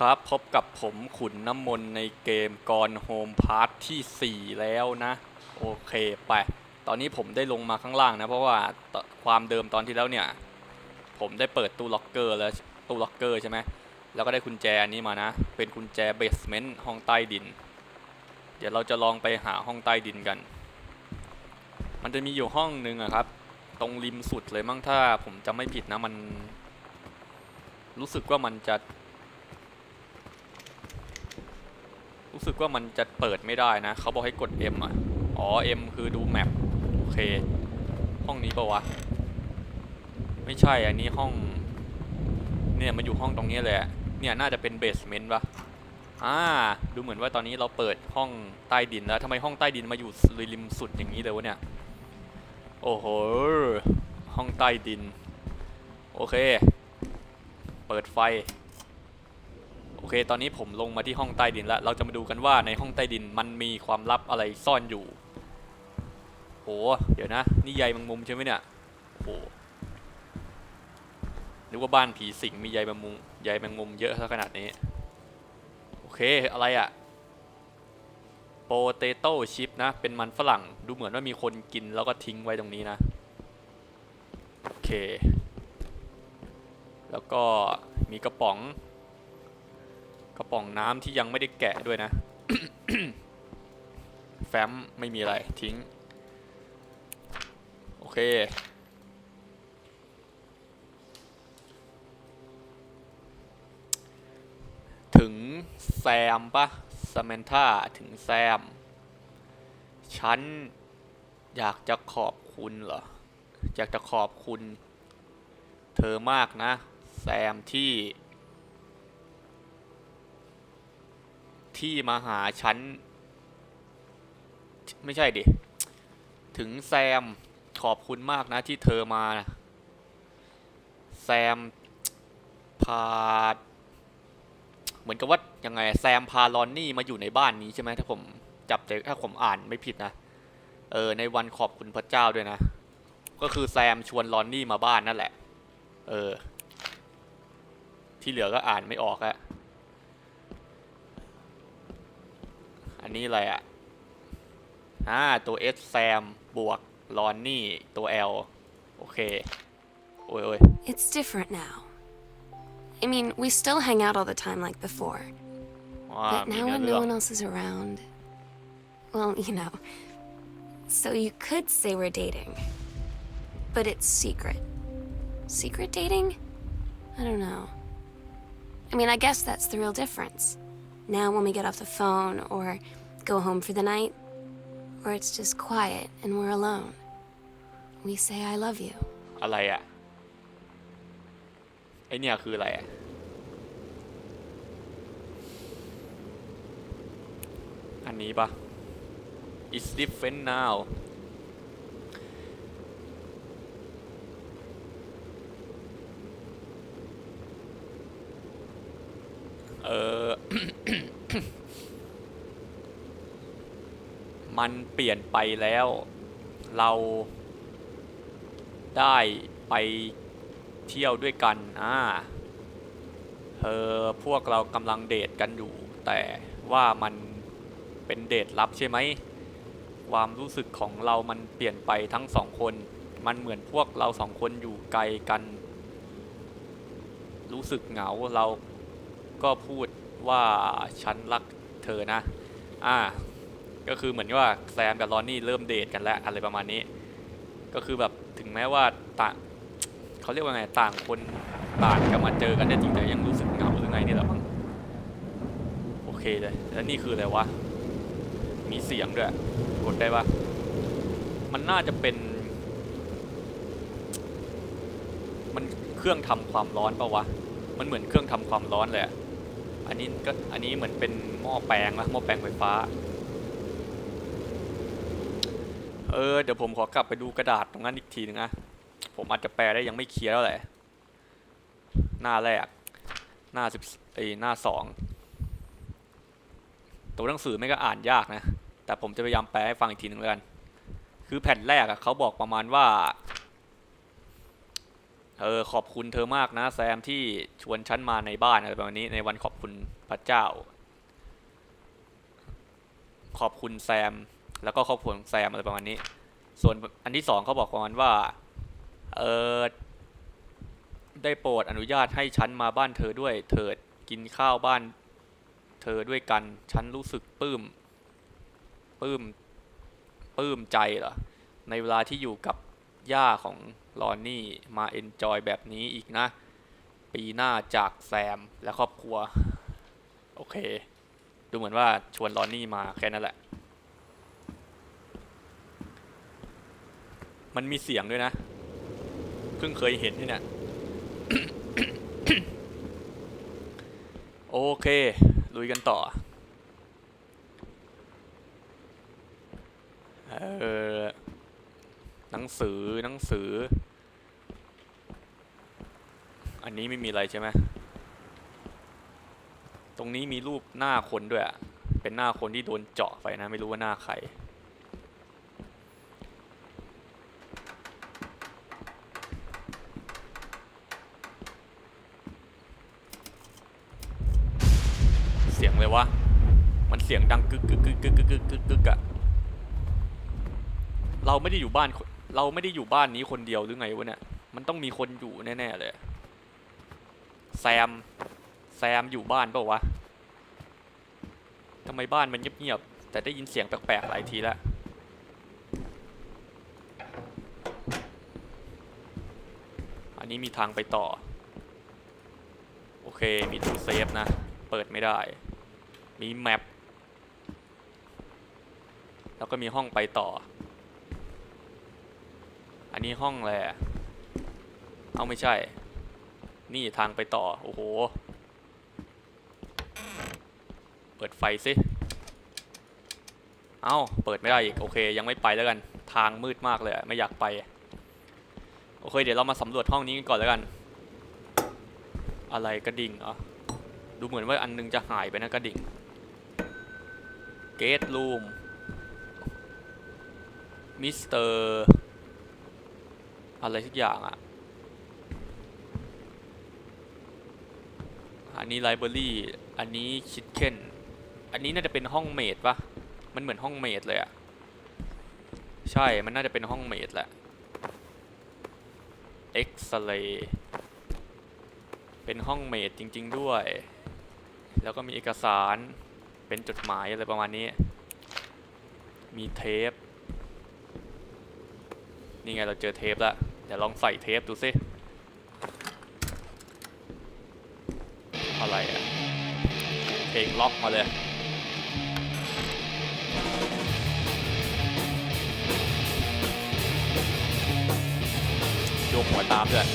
ครับ พบกับผมขุนน้ำมนในเกมกรโฮมพาร์ทที่ 4 แล้วนะ โอเคไปตอนนี้ผมได้ลงมาข้างล่างนะ เพราะว่าความเดิมตอนที่แล้วเนี่ย ผมได้เปิดตู้ล็อกเกอร์แล้วตู้ล็อกเกอร์ใช่ไหมแล้วก็ได้กุญแจอันนี้มานะ เป็นกุญแจเบสเมนต์ห้องใต้ดิน เดี๋ยวเราจะลองไปหาห้องใต้ดินกัน มันจะมีอยู่ห้องหนึ่งอะครับ ตรงริมสุดเลยมั้งถ้าผมจำไม่ผิดนะมัน รู้สึกว่ามันจะ รู้สึกว่ามันจะเปิดไม่ได้นะ เขาบอกให้กด M อะ อ๋อ M คือดูแมปโอเค ห้องนี้ปะวะ ไม่ใช่ อันนี้ห้อง เนี่ยมันอยู่ห้องตรงนี้เลยอะเนี่ยน่าจะเป็นเบสเมนต์ปะอ่า ดูเหมือนว่าตอนนี้เราเปิดห้องใต้ดินแล้วทำไมห้องใต้ดินมาอยู่ริมสุดอย่างนี้เลยวะเนี่ย โอ้โห ห้องใต้ดิน โอเค เปิดไฟ โอเค ตอนนี้ผมลงมาที่ห้องใต้ดินแล้ว เราจะมาดูกันว่าในห้องใต้ดินมันมีความลับอะไรซ่อนอยู่โหเดี๋ยวนะ นี่ใยแมงมุมใช่ไหมเนี่ยโหนึกว่าบ้านผีสิงมีใยแมงมุมใยแมงมุมเยอะซะขนาดนี้ โอเค อะไรอะโปเตโต้ชิพนะ เป็นมันฝรั่ง ดูเหมือนว่ามีคนกินแล้วก็ทิ้งไว้ตรงนี้นะ โอเค แล้วก็มีกระป๋อง กระป๋องน้ำที่ยังไม่ได้แกะด้วยนะ แฟ้มไม่มีอะไรทิ้ง โอเค ถึงแซมปะสมนธาถึงแซม ฉันอยากจะขอบคุณเหรอ อยากจะขอบคุณ เธอมากนะ แซมที่ ที่มาหาฉัน ไม่ใช่ดิ ถึงแซม ขอบคุณมากนะที่เธอมานะแซม พา เหมือนกับว่ายังไง แซมพาลอนนี่มาอยู่ในบ้านนี้ใช่ไหมถ้าผมจับใจถ้าผมอ่านไม่ผิดนะ เออ ในวันขอบคุณพระเจ้าด้วยนะ ก็คือแซมชวนลอนนี่มาบ้านนั่นแหละ เออ ที่เหลือก็อ่านไม่ออกอะ อันนี้อะไรอะอ่า ตัว S แซมบวกลอนนี่ตัว L โอเค โอ้ยโอ้ย It's different now. I mean, we still hang out all the time like before. ว้า But มี now เนื้อ when เรื่ no อง one else is around. Well, you know. So you could say we're dating. But it's secret. Secret dating? I don't know. I mean, I guess that's the real difference. Now, when we get off the phone or go home for the night, or it's just quiet and we're alone, we say, I love you. อะไรอะไอเนี่ยคืออะไรอะอันนี้ปะ It's different now เออมันเปลี่ยนไปแล้ว เราได้ไปเที่ยวด้วยกัน อ่าเออพวกเรากำลังเดทกันอยู่ แต่ว่ามันเป็นเดทลับใช่ไหม ความรู้สึกของเรามันเปลี่ยนไปทั้งสองคน มันเหมือนพวกเราสองคนอยู่ไกลกัน รู้สึกเหงา เรา ก็พูดว่าฉันรักเธอนะ อ่า ก็คือเหมือนว่าแซมกับลอนนี่เริ่มเดทกันแล้วอะไรประมาณนี้ ก็คือแบบถึงแม้ว่าต่างเขาเรียกว่าไงต่างคนต่างจะมาเจอกันได้จริงแต่ยังรู้สึกเหงาหรือไงนี่แหละมั้งโอเคเลยแล้วนี่คืออะไรวะมีเสียงด้วยกดได้ปะมันน่าจะเป็น มันเครื่องทำความร้อนปะวะมันเหมือนเครื่องทำความร้อนเลยอะ อันนี้ก็อันนี้เหมือนเป็นหม้อแปลงนะหม้อแปลงไฟฟ้า เออเดี๋ยวผมขอกลับไปดูกระดาษตรงนั้นอีกทีนึงนะ ผมอาจจะแปลได้ยังไม่เคลียร์แล้วแหละ หน้าแรก หน้าสิบไอหน้าสอง ตัวหนังสือไม่ก็อ่านยากนะ แต่ผมจะพยายามแปลให้ฟังอีกทีนึงแล้วกัน คือแผ่นแรกอะเขาบอกประมาณว่า เออขอบคุณเธอมากนะแซมที่ชวนฉันมาในบ้านอะไรประมาณนี้ในวันขอบคุณพระเจ้า ขอบคุณแซม แล้วก็ครอบครัวแซมอะไรประมาณนี้ ส่วนอันที่สองเขาบอกประมาณว่าเออได้โปรดอนุญาตให้ฉันมาบ้านเธอด้วย เถิดกินข้าวบ้าน เธอด้วยกัน ฉันรู้สึกปลื้มปลื้มปลื้มใจเหรอในเวลาที่อยู่กับ ย่าของลอนนี่มาเอนจอยแบบนี้อีกนะ ปีหน้าจากแซมและครอบครัว โอเค ดูเหมือนว่าชวนลอนนี่มาแค่นั้นแหละ มันมีเสียงด้วยนะ เพิ่งเคยเห็นที่เนี่ยโอเค ลุยกันต่อ เออ หนังสือหนังสือ อันนี้ไม่มีอะไรใช่ไหมตรงนี้มีรูปหน้าคนด้วยเป็นหน้าคนที่โดนเจาะไปนะ ไม่รู้ว่าหน้าใครเสียงเลยวะ มันเสียงดังกึกกึกกึกกึกกึกกึกกึกอะเราไม่ได้อยู่บ้าน เราไม่ได้อยู่บ้านนี้คนเดียวหรือไงวะเนี่ย มันต้องมีคนอยู่แน่ๆเลย แซม แซมอยู่บ้านเปล่าวะทำไมบ้านมันเงียบๆ แต่ได้ยินเสียงแปลกๆหลายทีแล้ว อันนี้มีทางไปต่อ โอเค มีตู้เซฟนะ เปิดไม่ได้ มีแมป แล้วก็มีห้องไปต่อ นนี้ห้องอะไรเอาไม่ใช่ นี่ทางไปต่อ โอ้โห เปิดไฟสิ เอาเปิดไม่ได้อีก โอเค ยังไม่ไปแล้วกัน ทางมืดมากเลย ไม่อยากไป โอเค เดี๋ยวเรามาสำรวจห้องนี้กันก่อนแล้วกัน อะไรกระดิ่งเหรอ ดูเหมือนว่าอันนึงจะหายไปนะกระดิ่ง เกตรูมมิสเตอร์ อะไรสักอย่างอะอันนี้ไลบรารีอันนี้ชิดเคนอันนี้น่าจะเป็นห้องเมดปะมันเหมือนห้องเมดเลยอะใช่ มันน่าจะเป็นห้องเมดแหละเอ็กซเรย์เป็นห้องเมดจริง ๆด้วย แล้วก็มีเอกสาร เป็นจดหมายอะไรประมาณนี้ มีเทป นี่ไงเราเจอเทปแล้ว เดี๋ยวลองใส่เทปดูสิอะไรอะเพลงล็อกมาเลยโยกหัวตามด้วย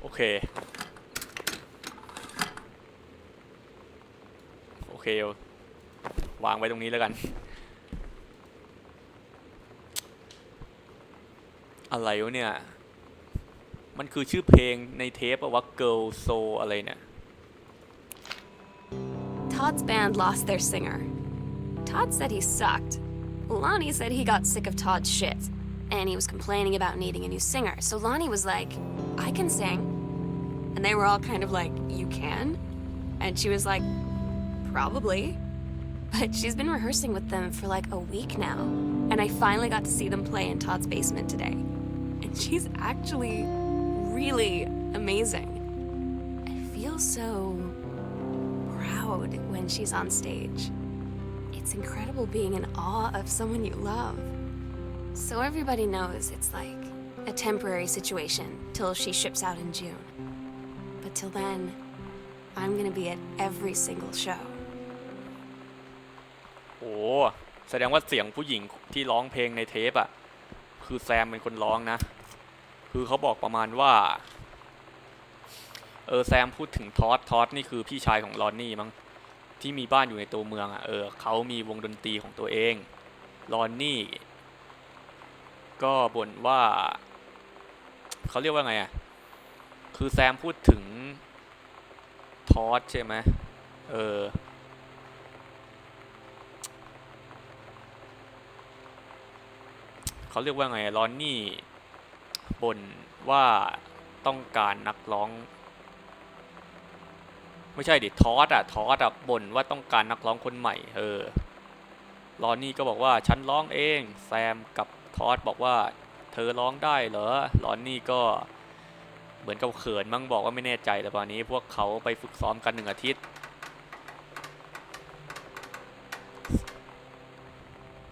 โอเค เค วางไว้ตรงนี้แล้วกัน อะไรวะเนี่ย มันคือชื่อเพลงในเทปอะว่า Girl Soul อะไรเนี่ย Todd's band lost their singer. Todd said he sucked. Lonnie said he got sick of Todd's shit, and he was complaining about needing a new singer. So Lonnie was like, I can sing. And they were all kind of like, You can? And she was like, Probably. But she's been rehearsing with them for like a week now. And I finally got to see them play in Todd's basement today. And she's actually really amazing. I feel so proud when she's on stage. It's incredible being in awe of someone you love. So everybody knows it's like a temporary situation till she ships out in June. But till then, I'm gonna be at every single show. โอ้แสดงว่าเสียงผู้หญิงที่ร้องเพลงในเทปอะคือแซมเป็นคนร้องนะ คือเขาบอกประมาณว่า เออแซมพูดถึงทอสทอสนี่คือพี่ชายของลอนนี่มั้งที่มีบ้านอยู่ในตัวเมืองอะเออเขามีวงดนตรีของตัวเองลอนนี่ก็บ่นว่าเขาเรียกว่าไงอะคือแซมพูดถึงทอสใช่ไหมเออ เขาเรียกว่าไงลอนนี่บ่นว่าต้องการนักร้อง ไม่ใช่ดิทอสอะทอสอะบ่นว่าต้องการนักร้องคนใหม่เออลอนนี่ก็บอกว่าฉันร้องเองแซมกับทอสบอกว่า เธอร้องได้เหรอลอนนี่ก็เหมือนกับเขินมั้งบอกว่าไม่แน่ใจแต่ตอนนี้พวกเขาไปฝึกซ้อมกันหนึ่งอาทิตย์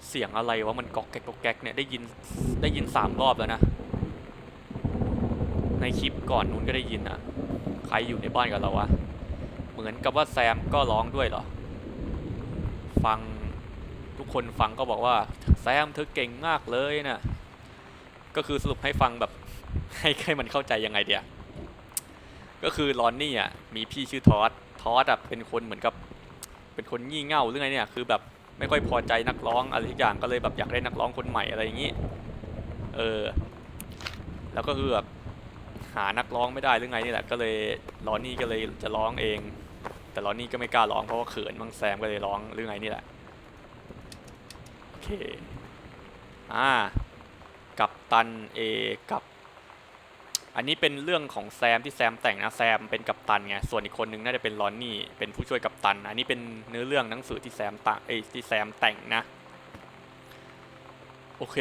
เสียงอะไรวะมันก๊อกแก๊กก๊อกแก๊กเนี่ยได้ยินได้ยินสามรอบแล้วนะ ในคลิปก่อนนู้นก็ได้ยินอะ ใครอยู่ในบ้านกับเราวะ เหมือนกับว่าแซมก็ร้องด้วยเหรอ ฟังทุกคนฟังก็บอกว่า แซมเธอเก่งมากเลยนะก็คือสรุปให้ฟังแบบให้ให้มันเข้าใจยังไงเดียก็คือลอนนี่อะมีพี่ชื่อทอสทอสอะเป็นคนเหมือนกับ เป็นคนงี่เง่าหรือไงเนี่ยคือแบบ ไม่ค่อยพอใจนักร้องอะไรทุกอย่างก็เลยแบบอยากได้นักร้องคนใหม่อะไรอย่างนี้ เออ แล้วก็คือแบบหานักร้องไม่ได้หรือไงนี่แหละก็เลยลอนนี่ก็เลยจะร้องเอง แต่ลอนนี่ก็ไม่กล้าร้องเพราะว่าเขินมังแซมก็เลยร้องหรือไงนี่แหละโอเคอ่ากับตันเอกับ อันนี้เป็นเรื่องของแซมที่แซมแต่งนะแซมเป็นกัปตันไงส่วนอีกคนนึงน่าจะเป็นลอนนี่เป็นผู้ช่วยกัปตัน อันนี้เป็นเนื้อเรื่องหนังสือที่แซมต่างเอ้ที่แซมแต่งนะโอเค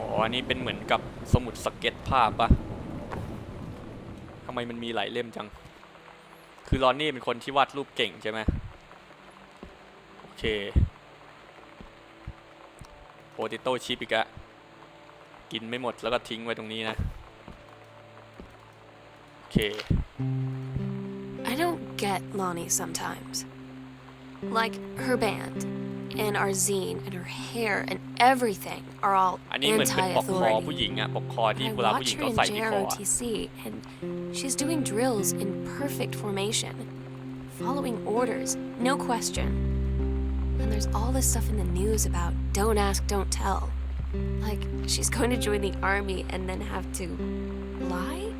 อ๋ออันนี้เป็นเหมือนกับสมุดสเก็ตภาพปะทำไมมันมีหลายเล่มจัง คือลอนนี่เป็นคนที่วาดรูปเก่งใช่ไหม เคโปเตโต้ชิปอีกอะกินไม่หมดแล้วก็ทิ้งไว้ตรงนี้นะ โอเค I don't get Lonnie sometimes. Like her band and our zine and her hair and everything are all อันนี้เหมือนเป็นปอกคอผู้ anti-authority. หญิงอะปอกคอที่ I เวลาผู้ห watch ญิง her เขา in ใส่ที่คออะ JROTC and she's doing drills in perfect formation, following orders, no question. And there's all this stuff in the news about don't ask, don't tell. Like she's going to join the army and then have to lie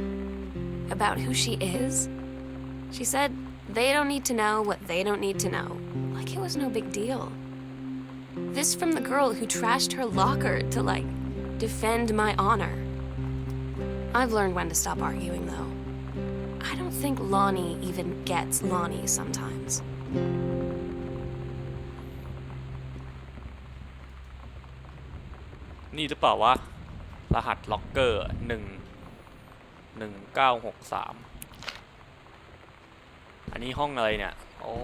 about who she is. She said they don't need to know what they don't need to know. Like it was no big deal. This from the girl who trashed her locker to like defend my honor. I've learned when to stop arguing though. I don't think Lonnie even gets Lonnie sometimes. นี่หรือเปล่าวะ รหัสล็อกเกอร์หนึ่งหนึ่งเก้าหกสามอันนี้ห้องอะไรเนี่ยอ๋อ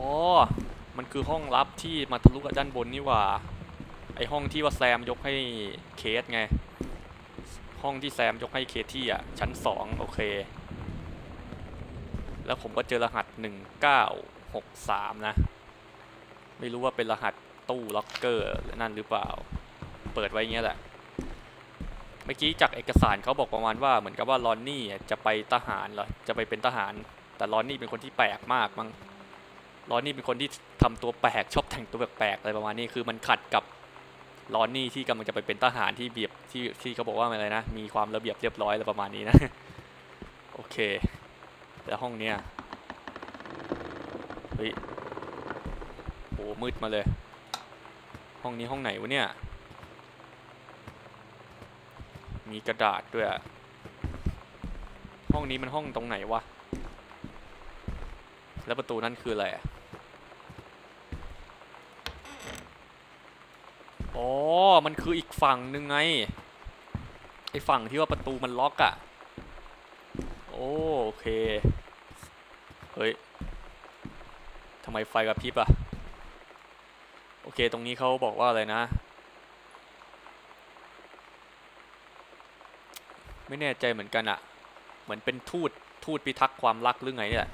มันคือห้องลับที่มาทะลุกับด้านบนนี่ว่า ไอห้องที่ว่าแซมยกให้เคสไง ห้องที่แซมยกให้เคสที่อะ ชั้นสองโอเค แล้วผมก็เจอรหัสหนึ่งเก้าหกสามนะ ไม่รู้ว่าเป็นรหัสตู้ล็อกเกอร์นั่นหรือเปล่า เปิดไว้เงี้ยแหละ เมื่อกี้จากเอกสารเขาบอกประมาณว่าเหมือนกับว่าลอนนี่จะไปทหารเหรอจะไปเป็นทหาร แต่ลอนนี่เป็นคนที่แปลกมากมั้งลอนนี่เป็นคนที่ทำตัวแปลกชอบแต่งตัวแปลกๆอะไรประมาณนี้คือมันขัดกับลอนนี่ที่กำลังจะไปเป็นทหารที่เบียบที่ที่เขาบอกว่าอะไรนะมีความระเบียบเรียบร้อยอะไรประมาณนี้นะโอเคแต่ห้องเนี้ยเฮ้ยโหมืดมาเลย ห้องนี้ห้องไหนวะเนี่ย มีกระดาษด้วย ห้องนี้มันห้องตรงไหนวะ แล้วประตูนั่นคืออะไรอะอ๋อ มันคืออีกฝั่งหนึ่งไง ไอฝั่งที่ว่าประตูมันล็อกอะโอโอเค เฮ้ย ทำไมไฟกระพริบอะ โอเค ตรงนี้เขาบอกว่าอะไรนะ ไม่แน่ใจเหมือนกันอะเหมือนเป็นทูตทูตพิทักษ์ความรักหรือไงเนี่ย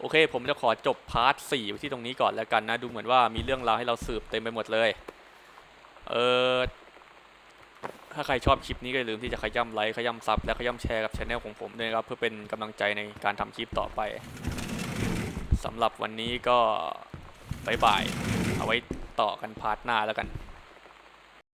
โอเค ผมจะขอจบพาร์ทสี่ที่ตรงนี้ก่อนแล้วกันนะ ดูเหมือนว่ามีเรื่องราวให้เราสืบเต็มไปหมดเลย เออถ้าใครชอบคลิปนี้ก็อย่าลืมที่จะขย้ำไลค์ขย้ำซับและขย้ำแชร์กับช anel ของผมด้วยครับ เพื่อเป็นกำลังใจในการทำคลิปต่อไปสำหรับวันนี้ก็บายบาย เอาไว้ต่อกันพาร์ทหน้าแล้วกัน